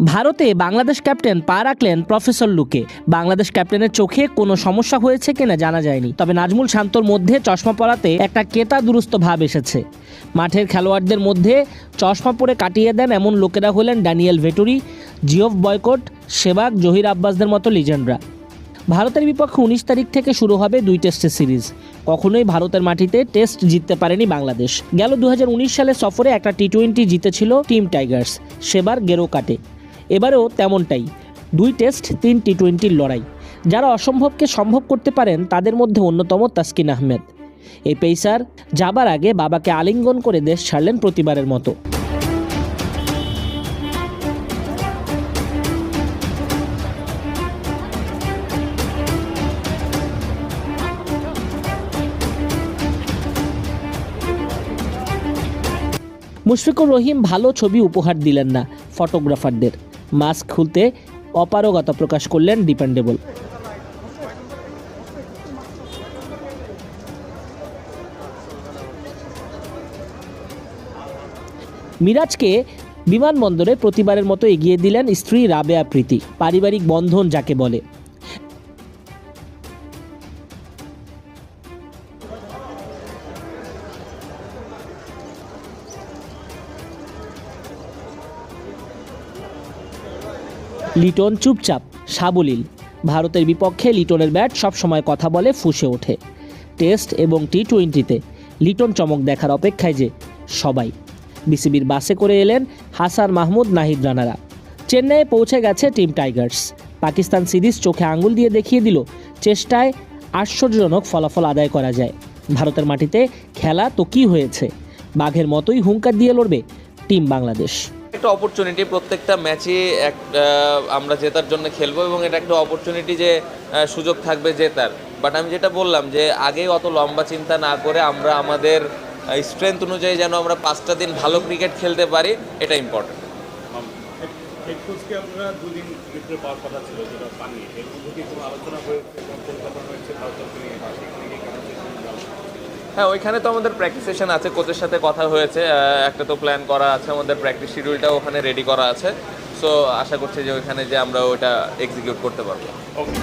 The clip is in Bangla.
ভারতে বাংলাদেশ ক্যাপ্টেন পা রাখলেন প্রফেসর লুকে। বাংলাদেশ ক্যাপ্টেনের চোখে কোনো সমস্যা হয়েছে কিনা জানা যায়নি। তবে নাজমুল শান্তর মধ্যে চশমা পরাতে একটা কেতা দুরুস্ত ভাব এসেছে। মাঠের খেলোয়াড়দের মধ্যে চশমা পরে কাটিয়ে দেন এমন লোকেরা হলেন Daniel Vettori, Geoff Boycott, Sehwag, Zaheer আব্বাসদের মতো লিজেন্ডরা। ভারতের বিপক্ষে উনিশ তারিখ থেকে শুরু হবে দুই টেস্টের সিরিজ। কখনোই ভারতের মাটিতে টেস্ট জিততে পারেনি বাংলাদেশ। গেল দু সালে সফরে একটা টি টোয়েন্টি জিতেছিল টিম টাইগার্স, সেবার গেরো কাটে। এবারেও তেমনটাই। দুই টেস্ট, তিন টি টোয়েন্টির লড়াই। যারা অসম্ভবকে সম্ভব করতে পারেন, তাদের মধ্যে অন্যতম তাসকিন আহমেদ। এই পেসার যাবার আগে বাবাকে আলিঙ্গন করে দেশ ছাড়লেন প্রতিবারের মতো। মুশফিকুর রহিম ভালো ছবি উপহার দিলেন না ফটোগ্রাফারদের। মাস্ক খুলতে অপারগতা প্রকাশ করলেন ডিপেন্ডেবল। মিরাজকে বিমানবন্দরে প্রতিবারের মতো এগিয়ে দিলেন স্ত্রী রাবেয়া প্রীতি, পারিবারিক বন্ধন যাকে বলে। লিটন চুপচাপ, সাবলীল। ভারতের বিপক্ষে লিটনের ব্যাট সবসময় কথা বলে ফুসে ওঠে। টেস্ট এবং টি টোয়েন্টিতে লিটন চমক দেখার অপেক্ষায় যে সবাই। বিসিবির বাসে করে এলেন হাসান মাহমুদ, নাহিদ রানারা। চেন্নাইয়ে পৌঁছে গেছে টিম টাইগার্স। পাকিস্তান সিরিজ চোখে আঙুল দিয়ে দেখিয়ে দিল চেষ্টায় আশ্চর্যজনক ফলাফল আদায় করা যায়। ভারতের মাটিতে খেলা তো কী হয়েছে? বাঘের মতোই হুঙ্কার দিয়ে লড়বে টিম বাংলাদেশ। একটা অপরচুনিটি প্রত্যেকটা ম্যাচে এক আমরা জেতার জন্য খেলব এবং এটা একটা অপরচুনিটি যে সুযোগ থাকবে জেতার। বাট আমি যেটা বললাম যে আগে অত লম্বা চিন্তা না করে আমরা আমাদের স্ট্রেংথ অনুযায়ী যেন আমরা পাঁচটা দিন ভালো ক্রিকেট খেলতে পারি, এটা ইম্পর্টেন্ট আলোচনা হ্যাঁ ওইখানে তো আমাদের প্র্যাকটিস সেশন আছে কোচের সাথে কথা হয়েছে একটা তো প্ল্যান করা আছে আমাদের প্র্যাকটিস শিডিউলটাও ওখানে রেডি করা আছে। সো আশা করছি যে ওইখানে যে আমরা ওটা এক্সিকিউট করতে পারব। ওকে